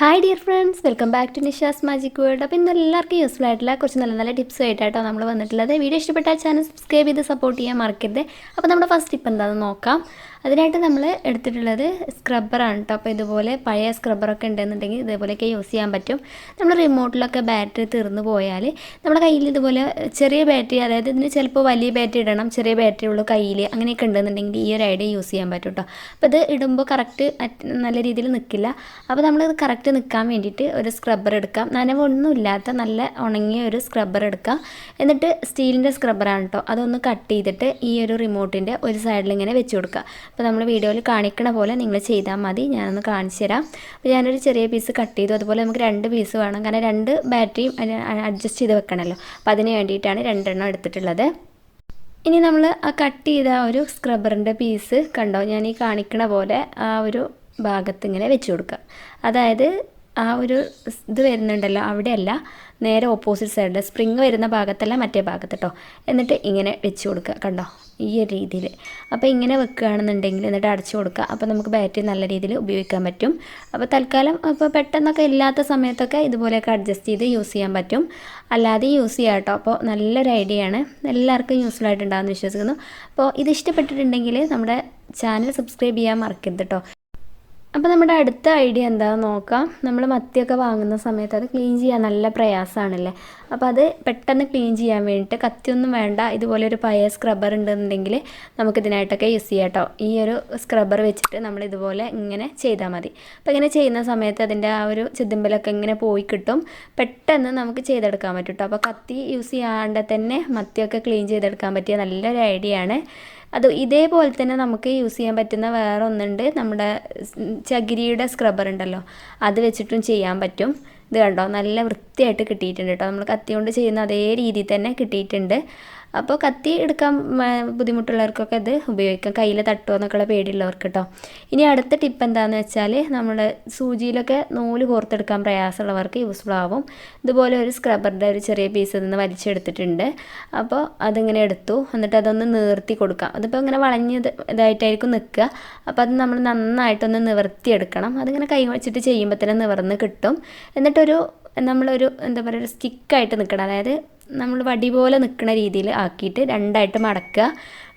Hi dear friends welcome back to Nisha's magic world അപ്പോൾ ഇന്ന് എല്ലാവർക്കും യൂസ്ഫുൾ ആയിട്ടുള്ള കുറച്ച് നല്ല നല്ല ടിപ്സ് ആയിട്ടാട്ടോ നമ്മൾ വന്നിട്ടുള്ളത്. വീഡിയോ ഇഷ്ടപ്പെട്ടാൽ ചാനൽ സബ്സ്ക്രൈബ് ചെയ്ത് സപ്പോർട്ട് ചെയ്യാൻ മറക്കരുത്. അപ്പോൾ നമ്മുടെ ഫസ്റ്റ് ടിപ്പ് എന്താണെന്ന് നോക്കാം. അതിനായിട്ട് നമ്മൾ എടുത്തിട്ടുള്ളത് സ്ക്രബ്ബറാണ് കേട്ടോ അപ്പോൾ ഇതുപോലെ പഴയ സ്ക്രബ്ബറൊക്കെ ഉണ്ടെന്നുണ്ടെങ്കിൽ ഇതേപോലെയൊക്കെ യൂസ് ചെയ്യാൻ പറ്റും. നമ്മൾ റിമോട്ടിലൊക്കെ ബാറ്ററി തീർന്നു പോയാൽ നമ്മുടെ കയ്യിൽ ഇതുപോലെ ചെറിയ ബാറ്ററി അതായത് ഇതിന് ചിലപ്പോൾ വലിയ ബാറ്ററി ഇടണം ചെറിയ ബാറ്ററി ഉള്ളൂ കയ്യിൽ അങ്ങനെയൊക്കെ ഉണ്ടെന്നുണ്ടെങ്കിൽ ഈ ഒരു ഐഡിയ യൂസ് ചെയ്യാൻ പറ്റും കേട്ടോ അപ്പോൾ ഇത് ഇടുമ്പോൾ കറക്റ്റ് നല്ല രീതിയിൽ നിൽക്കില്ല. അപ്പോൾ നമ്മൾ ഇത് കറക്റ്റ് നിൽക്കാൻ വേണ്ടിയിട്ട് ഒരു സ്ക്രബ്ബർ എടുക്കാം. നനവൊന്നും ഇല്ലാത്ത നല്ല ഉണങ്ങിയ ഒരു സ്ക്രബ്ബർ എടുക്കാം. എന്നിട്ട് സ്റ്റീലിന്റെ സ്ക്രബ്ബറാണ് കേട്ടോ അതൊന്ന് കട്ട് ചെയ്തിട്ട് ഈ ഒരു റിമോട്ടിന്റെ ഒരു സൈഡിൽ ഇങ്ങനെ വെച്ച് കൊടുക്കുക. അപ്പോൾ നമ്മൾ വീഡിയോയിൽ കാണിക്കണ പോലെ നിങ്ങൾ ചെയ്താൽ മതി. ഞാനൊന്ന് കാണിച്ചു തരാം. അപ്പോൾ ഞാനൊരു ചെറിയ പീസ് കട്ട് ചെയ്തു. അതുപോലെ നമുക്ക് രണ്ട് പീസ് വേണം. കാരണം രണ്ട് ബാറ്ററിയും അഡ്ജസ്റ്റ് ചെയ്ത് വെക്കണമല്ലോ അപ്പോൾ അതിന് വേണ്ടിയിട്ടാണ് രണ്ടെണ്ണം എടുത്തിട്ടുള്ളത്. ഇനി നമ്മൾ ആ കട്ട് ചെയ്ത ഒരു സ്ക്രബ്ബറിന്റെ പീസ് കണ്ടോ? ഞാൻ ഈ കാണിക്കണ പോലെ ആ ഒരു ഭാഗത്ത് ഇങ്ങനെ വെച്ച് കൊടുക്കുക അതായത് ആ ഒരു ഇത് വരുന്നുണ്ടല്ലോ അവിടെയല്ല നേരെ ഓപ്പോസിറ്റ് സൈഡിൽ സ്പ്രിങ് വരുന്ന ഭാഗത്തല്ല മറ്റേ ഭാഗത്ത് കേട്ടോ എന്നിട്ട് ഇങ്ങനെ വെച്ച് കൊടുക്കുക കണ്ടോ? ഈ ഒരു രീതിയിൽ അപ്പോൾ ഇങ്ങനെ വെക്കുകയാണെന്നുണ്ടെങ്കിൽ എന്നിട്ട് അടച്ചു കൊടുക്കുക. അപ്പോൾ നമുക്ക് ബാറ്ററി നല്ല രീതിയിൽ ഉപയോഗിക്കാൻ പറ്റും. അപ്പോൾ തൽക്കാലം അപ്പോൾ പെട്ടെന്നൊക്കെ ഇല്ലാത്ത സമയത്തൊക്കെ ഇതുപോലെയൊക്കെ അഡ്ജസ്റ്റ് ചെയ്ത് യൂസ് ചെയ്യാൻ പറ്റും. അല്ലാതെ യൂസ് ചെയ്യാം കേട്ടോ. അപ്പോൾ നല്ലൊരു ഐഡിയ ആണ്. എല്ലാവർക്കും യൂസ്ഫുൾ ആയിട്ടുണ്ടാകുമെന്ന് വിശ്വസിക്കുന്നു. അപ്പോൾ ഇത് ഇഷ്ടപ്പെട്ടിട്ടുണ്ടെങ്കിൽ നമ്മുടെ ചാനൽ സബ്സ്ക്രൈബ് ചെയ്യാൻ മറക്കരുത് കേട്ടോ. അപ്പോൾ നമ്മുടെ അടുത്ത ഐഡിയ എന്താണെന്ന് നോക്കാം. നമ്മൾ മത്തിയൊക്കെ വാങ്ങുന്ന സമയത്ത് അത് ക്ലീൻ ചെയ്യാൻ നല്ല പ്രയാസമാണല്ലേ അപ്പോൾ അത് പെട്ടെന്ന് ക്ലീൻ ചെയ്യാൻ വേണ്ടിയിട്ട് കത്തിയൊന്നും വേണ്ട. ഇതുപോലെ ഒരു പയർ സ്ക്രബ്ബർ ഉണ്ടെന്നുണ്ടെങ്കിൽ നമുക്ക് ഇതിനായിട്ടൊക്കെ യൂസ് ചെയ്യാം കേട്ടോ. ഈ ഒരു സ്ക്രബ്ബർ വെച്ചിട്ട് നമ്മൾ ഇതുപോലെ ഇങ്ങനെ ചെയ്താൽ മതി. അപ്പോൾ ഇങ്ങനെ ചെയ്യുന്ന സമയത്ത് അതിന്റെ ആ ഒരു ചിതുമ്പലൊക്കെ ഇങ്ങനെ പോയി കിട്ടും. പെട്ടെന്ന് നമുക്ക് ചെയ്തെടുക്കാൻ പറ്റും കേട്ടോ. അപ്പോൾ കത്തി യൂസ് ചെയ്യാണ്ട് തന്നെ മത്തിയൊക്കെ ക്ലീൻ ചെയ്തെടുക്കാൻ പറ്റിയ നല്ലൊരു ഐഡിയ ആണ്. അത് ഇതേപോലെ തന്നെ നമുക്ക് യൂസ് ചെയ്യാൻ പറ്റുന്ന വേറെ ഒന്നുണ്ട് നമ്മുടെ ചകിരിയുടെ സ്ക്രബ്ബർ ഉണ്ടല്ലോ. അത് വെച്ചിട്ടും ചെയ്യാൻ പറ്റും. ഇത് കണ്ടോ? നല്ല വൃത്തിയായിട്ട് കിട്ടിയിട്ടുണ്ട് കേട്ടോ നമ്മൾ കത്തി കൊണ്ട് ചെയ്യുന്ന അതേ രീതിയിൽ തന്നെ കിട്ടിയിട്ടുണ്ട്. അപ്പോൾ കത്തി എടുക്കാൻ ബുദ്ധിമുട്ടുള്ളവർക്കൊക്കെ ഇത് ഉപയോഗിക്കാം. കയ്യിൽ തട്ടുമോ എന്നൊക്കെയുള്ള പേടിയുള്ളവർക്ക് കേട്ടോ ഇനി അടുത്ത ടിപ്പ് എന്താണെന്ന് വെച്ചാൽ നമ്മൾ സൂചിയിലൊക്കെ നൂൽ കോർത്തെടുക്കാൻ പ്രയാസമുള്ളവർക്ക് യൂസ്ഫുൾ ആവും. ഇതുപോലെ ഒരു സ്ക്രബറിന്റെ ഒരു ചെറിയ പീസ് നിന്ന് വലിച്ചെടുത്തിട്ടുണ്ട്. അപ്പോൾ അതിങ്ങനെ എടുത്തു. എന്നിട്ട് അതൊന്ന് നീർത്തി കൊടുക്കാം. അതിപ്പോൾ ഇങ്ങനെ വളഞ്ഞ് ഇതായിട്ടായിരിക്കും നിൽക്കുക. അപ്പോൾ അത് നമ്മൾ നന്നായിട്ടൊന്ന് നിവർത്തിയെടുക്കണം. അതിങ്ങനെ കൈ വെച്ചിട്ട് ചെയ്യുമ്പോൾ തന്നെ നിവർന്ന് കിട്ടും. എന്നിട്ടൊരു നമ്മളൊരു എന്താ പറയുക ഒരു സ്റ്റിക്കായിട്ട് നിൽക്കണം. അതായത് നമ്മൾ വടി പോലെ നിൽക്കുന്ന രീതിയിൽ ആക്കിയിട്ട് രണ്ടായിട്ട് മടക്കുക.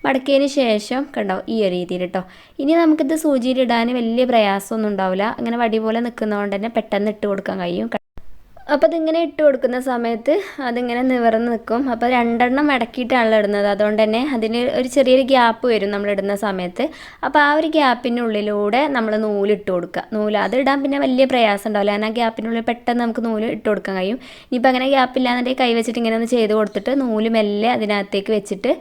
മടക്കിയതിന് ശേഷം കണ്ടോ ഈ ഒരു രീതിയിൽ കേട്ടോ ഇനി നമുക്കിത് സൂചിയിലിടാൻ വലിയ പ്രയാസമൊന്നും ഉണ്ടാവില്ല. അങ്ങനെ വടി പോലെ നിൽക്കുന്നതുകൊണ്ട് തന്നെ പെട്ടെന്ന് ഇട്ട് കൊടുക്കാൻ കഴിയും. അപ്പോൾ അതിങ്ങനെ ഇട്ട് കൊടുക്കുന്ന സമയത്ത് അതിങ്ങനെ നിവർന്ന് നിൽക്കും അപ്പോൾ രണ്ടെണ്ണം മടക്കിയിട്ടാണല്ലോ ഇടുന്നത്. അതുകൊണ്ട് തന്നെ അതിന് ഒരു ചെറിയൊരു ഗ്യാപ്പ് വരും നമ്മൾ ഇടുന്ന സമയത്ത്. അപ്പോൾ ആ ഒരു ഗ്യാപ്പിനുള്ളിലൂടെ നമ്മൾ നൂലിട്ട് കൊടുക്കുക നൂൽ അത് ഇടാൻ പിന്നെ വലിയ പ്രയാസം ഉണ്ടാവില്ല കാരണം ആ ഗ്യാപ്പിനുള്ളിൽ പെട്ടെന്ന് നമുക്ക് നൂൽ ഇട്ട് കൊടുക്കാൻ കഴിയും. ഇനിയിപ്പോൾ അങ്ങനെ ഗ്യാപ്പില്ലാന്നുണ്ടെങ്കിൽ കൈ വെച്ചിട്ട് ഇങ്ങനെ ഒന്ന് ചെയ്ത് കൊടുത്തിട്ട് നൂൽ മെല്ലെ അതിനകത്തേക്ക് വെച്ചിട്ട്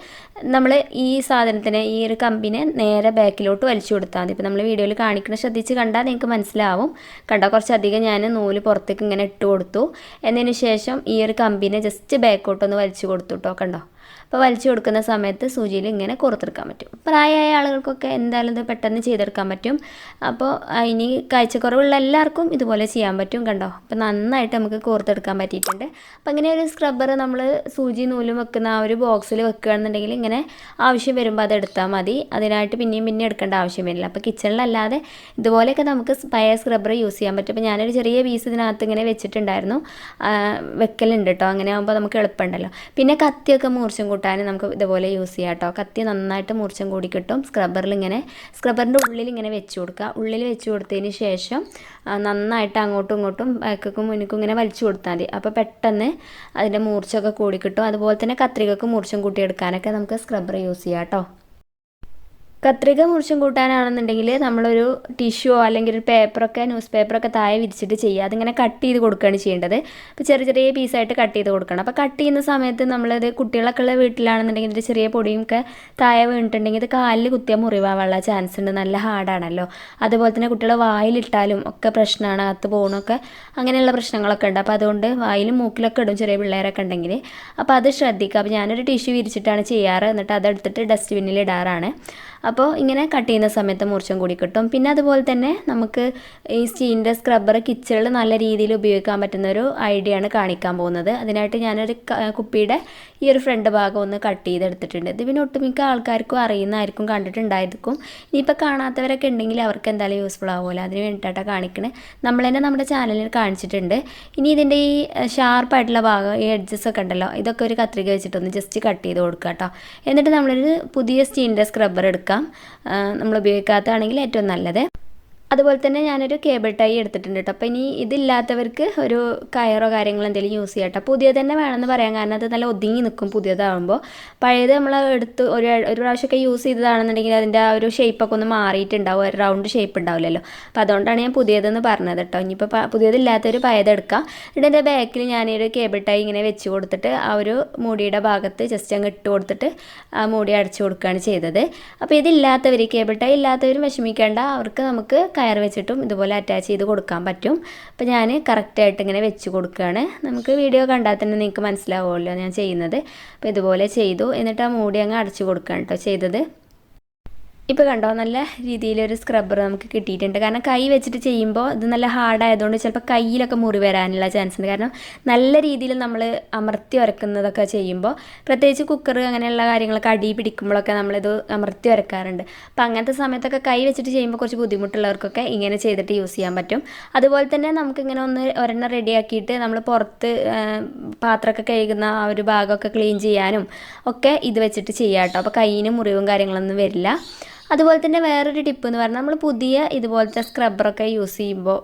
നമ്മൾ ഈ സാധനത്തിന് ഈ ഒരു കമ്പിനെ നേരെ ബാക്കിലോട്ട് വലിച്ചു കൊടുത്താൽ മതി. ഇപ്പോൾ നമ്മൾ വീഡിയോയിൽ കാണിക്കുന്ന ശ്രദ്ധിച്ച് കണ്ടാൽ നിങ്ങൾക്ക് മനസ്സിലാവും. കണ്ടാൽ കുറച്ചധികം ഞാൻ നൂൽ പുറത്തേക്ക് ഇങ്ങനെ ഇട്ട് കൊടുത്തു. എന്നതിന് ശേഷം ഈ ഒരു കമ്പിനെ ജസ്റ്റ് ബാക്കോട്ടൊന്ന് വലിച്ചു കൊടുത്തു കേട്ടോ കണ്ടോ? അപ്പോൾ വലിച്ചു കൊടുക്കുന്ന സമയത്ത് സൂചിയിൽ ഇങ്ങനെ കോർത്തെടുക്കാൻ പറ്റും. പ്രായമായ ആളുകൾക്കൊക്കെ എന്തായാലും ഇത് പെട്ടെന്ന് ചെയ്തെടുക്കാൻ പറ്റും. അപ്പോൾ ഇനി കാഴ്ചക്കുറവുള്ള എല്ലാവർക്കും ഇതുപോലെ ചെയ്യാൻ പറ്റും കണ്ടോ? അപ്പോൾ നന്നായിട്ട് നമുക്ക് കോർത്തെടുക്കാൻ പറ്റിയിട്ടുണ്ട്. അപ്പോൾ ഇങ്ങനെ ഒരു സ്ക്രബ്ബർ നമ്മൾ സൂചി നൂലും വെക്കുന്ന ആ ഒരു ബോക്സിൽ വെക്കുകയാണെന്നുണ്ടെങ്കിൽ ഇങ്ങനെ ആവശ്യം വരുമ്പോൾ അത് എടുത്താൽ മതി. അതിനായിട്ട് പിന്നെയും പിന്നെ എടുക്കേണ്ട ആവശ്യം വരില്ല. അപ്പോൾ കിച്ചണിലല്ലാതെ ഇതുപോലെയൊക്കെ നമുക്ക് പഴയ സ്ക്രബ്ബർ യൂസ് ചെയ്യാൻ പറ്റും. അപ്പോൾ ഞാനൊരു ചെറിയ പീസ് ഇതിനകത്ത് ഇങ്ങനെ വെച്ചിട്ടുണ്ടായിരുന്നു. വെക്കലുണ്ട് കേട്ടോ അങ്ങനെ ആകുമ്പോൾ നമുക്ക് എളുപ്പമുണ്ടല്ലോ. പിന്നെ കത്തിയൊക്കെ മൂർച്ചം കൂട്ടാൻ നമുക്ക് ഇതുപോലെ യൂസ് ചെയ്യാം കേട്ടോ കത്തി നന്നായിട്ട് മുറിച്ചും കൂടി കിട്ടും. സ്ക്രബ്ബറിൽ ഇങ്ങനെ സ്ക്രബ്ബറിന്റെ ഉള്ളിൽ ഇങ്ങനെ വെച്ച് കൊടുക്കുക. ഉള്ളിൽ വെച്ച് കൊടുത്തതിന് ശേഷം നന്നായിട്ട് അങ്ങോട്ടും ഇങ്ങോട്ടും ബാക്കും മുന്നിക്കും ഇങ്ങനെ വലിച്ചു കൊടുത്താൽ മതി. അപ്പോൾ പെട്ടെന്ന് അതിന്റെ മൂർച്ചയൊക്കെ കൂടി കിട്ടും. അതുപോലെ തന്നെ കത്രികക്ക് മൂർച്ചം കൂട്ടിയെടുക്കാനൊക്കെ നമുക്ക് സ്ക്രബ്ബർ യൂസ് ചെയ്യാം കേട്ടോ കത്രിക മുറിച്ചും കൂട്ടാനാണെന്നുണ്ടെങ്കിൽ നമ്മളൊരു ടിഷ്യോ അല്ലെങ്കിൽ ഒരു പേപ്പറൊക്കെ ന്യൂസ് പേപ്പറൊക്കെ താഴെ വിരിച്ചിട്ട് ചെയ്യുക. അതിങ്ങനെ കട്ട് ചെയ്ത് കൊടുക്കുകയാണ് ചെയ്യേണ്ടത്. അപ്പോൾ ചെറിയ ചെറിയ പീസായിട്ട് കട്ട് ചെയ്ത് കൊടുക്കണം. അപ്പോൾ കട്ട് ചെയ്യുന്ന സമയത്ത് നമ്മളത് കുട്ടികളൊക്കെ ഉള്ള വീട്ടിലാണെന്നുണ്ടെങ്കിൽ ഒരു ചെറിയ പൊടിയും ഒക്കെ താഴെ വീണിട്ടുണ്ടെങ്കിൽ ഇത് കാലിൽ കുത്തിയാൽ മുറിവാനുള്ള ചാൻസ് ഉണ്ട്. നല്ല ഹാർഡാണല്ലോ അതുപോലെ തന്നെ കുട്ടികളെ വായിലിട്ടാലും ഒക്കെ പ്രശ്നമാണ്. അകത്ത് പോകണമൊക്കെ അങ്ങനെയുള്ള പ്രശ്നങ്ങളൊക്കെ ഉണ്ട്. അപ്പോൾ അതുകൊണ്ട് വായിലും മൂക്കിലൊക്കെ ഇടും ചെറിയ പിള്ളേരൊക്കെ ഉണ്ടെങ്കിൽ. അപ്പോൾ അത് ശ്രദ്ധിക്കുക. അപ്പോൾ ഞാനൊരു ടിഷ്യൂ വിരിച്ചിട്ടാണ് ചെയ്യാറ്. എന്നിട്ട് അതെടുത്തിട്ട് ഡസ്റ്റ്ബിന്നിൽ ഇടാറാണ്. അപ്പോൾ ഇങ്ങനെ കട്ട് ചെയ്യുന്ന സമയത്ത് മൂർച്ചം കൂടി കിട്ടും. പിന്നെ അതുപോലെ തന്നെ നമുക്ക് ഈ സ്റ്റീലിന്റെ സ്ക്രബ്ബർ കിച്ചണിൽ നല്ല രീതിയിൽ ഉപയോഗിക്കാൻ പറ്റുന്ന ഒരു ഐഡിയ ആണ് കാണിക്കാൻ പോകുന്നത്. അതിനായിട്ട് ഞാനൊരു കുപ്പിയുടെ ഈ ഒരു ഫ്രണ്ട് ഭാഗം ഒന്ന് കട്ട് ചെയ്തെടുത്തിട്ടുണ്ട്. ഇത് പിന്നെ ഒട്ടുമിക്ക ആൾക്കാർക്കും അറിയുന്നതായിരിക്കും കണ്ടിട്ടുണ്ടായിരിക്കും. ഇനിയിപ്പോൾ കാണാത്തവരൊക്കെ ഉണ്ടെങ്കിൽ അവർക്ക് എന്തായാലും യൂസ്ഫുൾ ആവുമല്ലോ. അതിന് വേണ്ടിയിട്ടാണ് കാണിക്കണേ. നമ്മൾ തന്നെ നമ്മുടെ ചാനലിൽ കാണിച്ചിട്ടുണ്ട്. ഇനി ഇതിന്റെ ഈ ഷാർപ്പായിട്ടുള്ള ഭാഗം ഈ എഡ്ജസ് ഒക്കെ ഉണ്ടല്ലോ ഇതൊക്കെ ഒരു കത്രിക വെച്ചിട്ടൊന്ന് ജസ്റ്റ് കട്ട് ചെയ്ത് കൊടുക്കുക കേട്ടോ എന്നിട്ട് നമ്മളൊരു പുതിയ സ്റ്റീലിന്റെ സ്ക്രബ്ബർ എടുക്കാം നമ്മൾ ഉപയോഗിക്കാത്തതാണെങ്കിൽ ഏറ്റവും നല്ലത്. അതുപോലെ തന്നെ ഞാനൊരു കേബിൾ ടൈ എടുത്തിട്ടുണ്ട് കേട്ടോ. അപ്പോൾ ഇനി ഇതില്ലാത്തവർക്ക് ഒരു കയറോ കാര്യങ്ങളോ എന്തെങ്കിലും യൂസ് ചെയ്യാം കേട്ടോ. പുതിയത് തന്നെ വേണമെന്ന് പറയാൻ കാരണം അത് നല്ല ഒതുങ്ങി നിൽക്കും പുതിയതാകുമ്പോൾ പഴയത് നമ്മൾ എടുത്ത് ഒരു ഒരു പ്രാവശ്യമൊക്കെ യൂസ് ചെയ്തതാണെന്നുണ്ടെങ്കിൽ അതിന്റെ ആ ഒരു ഷേപ്പൊക്കെ ഒന്ന് മാറിയിട്ടുണ്ടാവും. ഒരു റൗണ്ട് ഷേപ്പ് ഉണ്ടാവില്ലല്ലോ. അപ്പോൾ അതുകൊണ്ടാണ് ഞാൻ പുതിയതെന്ന് പറഞ്ഞത് കേട്ടോ. ഇനിയിപ്പോൾ പുതിയതില്ലാത്തൊരു പഴയതെടുക്കാം എന്നിട്ട് എന്റെ ബാക്കിൽ ഞാനൊരു കേബിൾ ടൈ ഇങ്ങനെ വെച്ച് കൊടുത്തിട്ട് ആ ഒരു മുടിയുടെ ഭാഗത്ത് ജസ്റ്റ് അങ്ങ് ഇട്ട് കൊടുത്തിട്ട് ആ മുടി അടച്ചു കൊടുക്കുകയാണ് ചെയ്തത്. അപ്പോൾ ഇതില്ലാത്തവർ കേബിൾ ടൈ ഇല്ലാത്തവരും വിഷമിക്കേണ്ട. അവർക്ക് നമുക്ക് കയർ വെച്ചിട്ടും ഇതുപോലെ അറ്റാച്ച് ചെയ്ത് കൊടുക്കാൻ പറ്റും. അപ്പോൾ ഞാൻ കറക്റ്റായിട്ട് ഇങ്ങനെ വെച്ച് കൊടുക്കുകയാണ്. നമുക്ക് വീഡിയോ കണ്ടാൽ തന്നെ നിങ്ങൾക്ക് മനസ്സിലാവുമല്ലോ ഞാൻ ചെയ്യുന്നത്. അപ്പോൾ ഇതുപോലെ ചെയ്തു. എന്നിട്ട് ആ മൂടി അങ്ങ് അടച്ചു കൊടുക്കുകയാണ് കേട്ടോ ചെയ്തത്. ഇപ്പോൾ കണ്ടോ നല്ല രീതിയിലൊരു സ്ക്രബ്ബർ നമുക്ക് കിട്ടിയിട്ടുണ്ട്. കാരണം കൈ വെച്ചിട്ട് ചെയ്യുമ്പോൾ ഇത് നല്ല ഹാർഡ് ആയതുകൊണ്ട് ചിലപ്പോൾ കയ്യിലൊക്കെ മുറി വരാനുള്ള ചാൻസ് ഉണ്ട്. കാരണം നല്ല രീതിയിൽ നമ്മൾ അമർത്തി ഉരക്കുന്നതൊക്കെ ചെയ്യുമ്പോൾ പ്രത്യേകിച്ച് കുക്കർ അങ്ങനെയുള്ള കാര്യങ്ങളൊക്കെ അടി പിടിക്കുമ്പോഴൊക്കെ നമ്മളിത് അമർത്തി ഉരക്കാറുണ്ട് അപ്പോൾ അങ്ങനത്തെ സമയത്തൊക്കെ കൈ വെച്ചിട്ട് ചെയ്യുമ്പോൾ കുറച്ച് ബുദ്ധിമുട്ടുള്ളവർക്കൊക്കെ ഇങ്ങനെ ചെയ്തിട്ട് യൂസ് ചെയ്യാൻ പറ്റും. അതുപോലെ തന്നെ നമുക്കിങ്ങനെ ഒന്ന് ഒരെണ്ണം റെഡിയാക്കിയിട്ട് നമ്മൾ പുറത്ത് പാത്രമൊക്കെ കഴുകുന്ന ആ ഒരു ഭാഗമൊക്കെ ക്ലീൻ ചെയ്യാനും ഒക്കെ ഇത് വെച്ചിട്ട് ചെയ്യാം കേട്ടോ അപ്പോൾ കയ്യിന് മുറിവും കാര്യങ്ങളൊന്നും വരില്ല. അതുപോലെ തന്നെ വേറൊരു ടിപ്പ് എന്ന് പറഞ്ഞാൽ നമ്മൾ പുതിയ ഇതുപോലത്തെ സ്ക്രബ്ബറൊക്കെ യൂസ് ചെയ്യുമ്പോൾ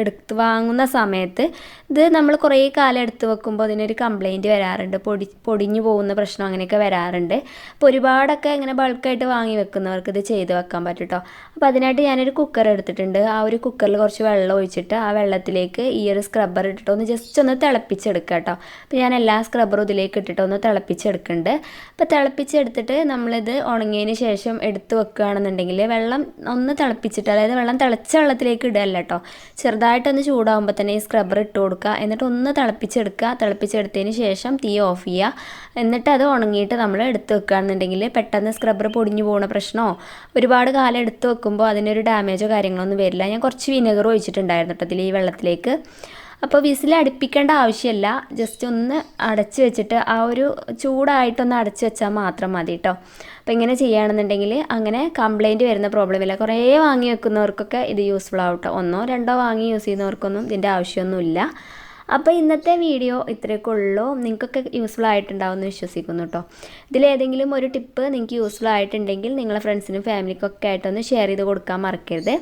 എടുത്ത് വാങ്ങുന്ന സമയത്ത് ഇത് നമ്മൾ കുറേ കാലം എടുത്ത് വെക്കുമ്പോൾ അതിനൊരു കംപ്ലൈന്റ് വരാറുണ്ട്. പൊടി പൊടിഞ്ഞു പോകുന്ന പ്രശ്നം അങ്ങനെയൊക്കെ വരാറുണ്ട്. അപ്പോൾ ഒരുപാടൊക്കെ ഇങ്ങനെ ബൾക്കായിട്ട് വാങ്ങി വെക്കുന്നവർക്ക് ഇത് ചെയ്ത് വെക്കാൻ പറ്റും കേട്ടോ അപ്പോൾ അതിനായിട്ട് ഞാനൊരു കുക്കർ എടുത്തിട്ടുണ്ട്. ആ ഒരു കുക്കറിൽ കുറച്ച് വെള്ളം ഒഴിച്ചിട്ട് ആ വെള്ളത്തിലേക്ക് ഈ ഒരു സ്ക്രബ്ബർ ഇട്ടിട്ട് ഒന്ന് ജസ്റ്റ് ഒന്ന് തിളപ്പിച്ചെടുക്കുക കേട്ടോ അപ്പോൾ ഞാൻ എല്ലാ സ്ക്രബ്ബറും ഇതിലേക്ക് ഇട്ടിട്ട് ഒന്ന് തിളപ്പിച്ചെടുക്കുന്നുണ്ട്. അപ്പോൾ തിളപ്പിച്ചെടുത്തിട്ട് നമ്മളിത് ഉണങ്ങിയതിന് ശേഷം എടുത്ത് വെക്കുകയാണെന്നുണ്ടെങ്കിൽ വെള്ളം ഒന്ന് തിളപ്പിച്ചിട്ട് അതായത് വെള്ളം തിളച്ച വെള്ളത്തിലേക്ക് ഇടുകയല്ല കേട്ടോ ചെറുതായിട്ടൊന്ന് ചൂടാകുമ്പോൾ തന്നെ ഈ സ്ക്രബ്ബർ ഇട്ട് കൊടുക്കുക. എന്നിട്ട് ഒന്ന് തിളപ്പിച്ചെടുക്കുക. തിളപ്പിച്ചെടുത്തതിന് ശേഷം തീ ഓഫ് ചെയ്യുക. എന്നിട്ട് അത് ഉണങ്ങിയിട്ട് നമ്മൾ എടുത്ത് വെക്കുകയാണെന്നുണ്ടെങ്കിൽ പെട്ടെന്ന് സ്ക്രബ്ബർ പൊടിഞ്ഞു പോകുന്ന പ്രശ്നമോ ഒരുപാട് കാലം എടുത്ത് വെക്കുമ്പോൾ അതിനൊരു ഡാമേജോ കാര്യങ്ങളൊന്നും വരില്ല. ഞാൻ കുറച്ച് വിനെഗർ ഒഴിച്ചിട്ടുണ്ടായിരുന്നു കേട്ടോ ഈ വെള്ളത്തിലേക്ക്. അപ്പോൾ വിസിൽ അടുപ്പിക്കേണ്ട ആവശ്യമില്ല. ജസ്റ്റ് ഒന്ന് അടച്ചു വെച്ചിട്ട് ആ ഒരു ചൂടായിട്ടൊന്ന് അടച്ചു വെച്ചാൽ മാത്രം മതി കേട്ടോ അപ്പോൾ ഇങ്ങനെ ചെയ്യുകയാണെന്നുണ്ടെങ്കിൽ അങ്ങനെ കംപ്ലൈന്റ് വരുന്ന പ്രോബ്ലം ഇല്ല. കുറേ വാങ്ങി വെക്കുന്നവർക്കൊക്കെ ഇത് യൂസ്ഫുൾ ആവും കേട്ടോ ഒന്നോ രണ്ടോ വാങ്ങി യൂസ് ചെയ്യുന്നവർക്കൊന്നും ഇതിന്റെ ആവശ്യമൊന്നുമില്ല. അപ്പോൾ ഇന്നത്തെ വീഡിയോ ഇത്രയൊക്കെ ഉള്ളൂ. നിങ്ങൾക്കൊക്കെ യൂസ്ഫുൾ ആയിട്ടുണ്ടാവും എന്ന് വിശ്വസിക്കുന്നു കേട്ടോ ഇതിലേതെങ്കിലും ഒരു ടിപ്പ് നിങ്ങൾക്ക് യൂസ്ഫുൾ ആയിട്ടുണ്ടെങ്കിൽ നിങ്ങളെ ഫ്രണ്ട്സിനും ഫാമിലിക്കൊക്കെ ആയിട്ടൊന്ന് ഷെയർ ചെയ്ത് കൊടുക്കാൻ മറക്കരുത്.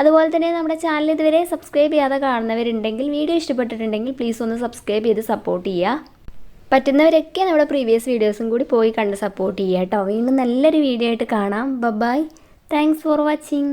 അതുപോലെ തന്നെ നമ്മുടെ ചാനൽ ഇതുവരെ സബ്സ്ക്രൈബ് ചെയ്യാതെ കാണുന്നവരുണ്ടെങ്കിൽ വീഡിയോ ഇഷ്ടപ്പെട്ടിട്ടുണ്ടെങ്കിൽ പ്ലീസ് ഒന്ന് സബ്സ്ക്രൈബ് ചെയ്ത് സപ്പോർട്ട് ചെയ്യുക. പറ്റുന്നവരൊക്കെ നമ്മുടെ പ്രീവിയസ് വീഡിയോസും കൂടി പോയി കണ്ട് സപ്പോർട്ട് ചെയ്യുക കേട്ടോ. വീണ്ടും നല്ലൊരു വീഡിയോ ആയിട്ട് കാണാം. Bye-bye thanks for watching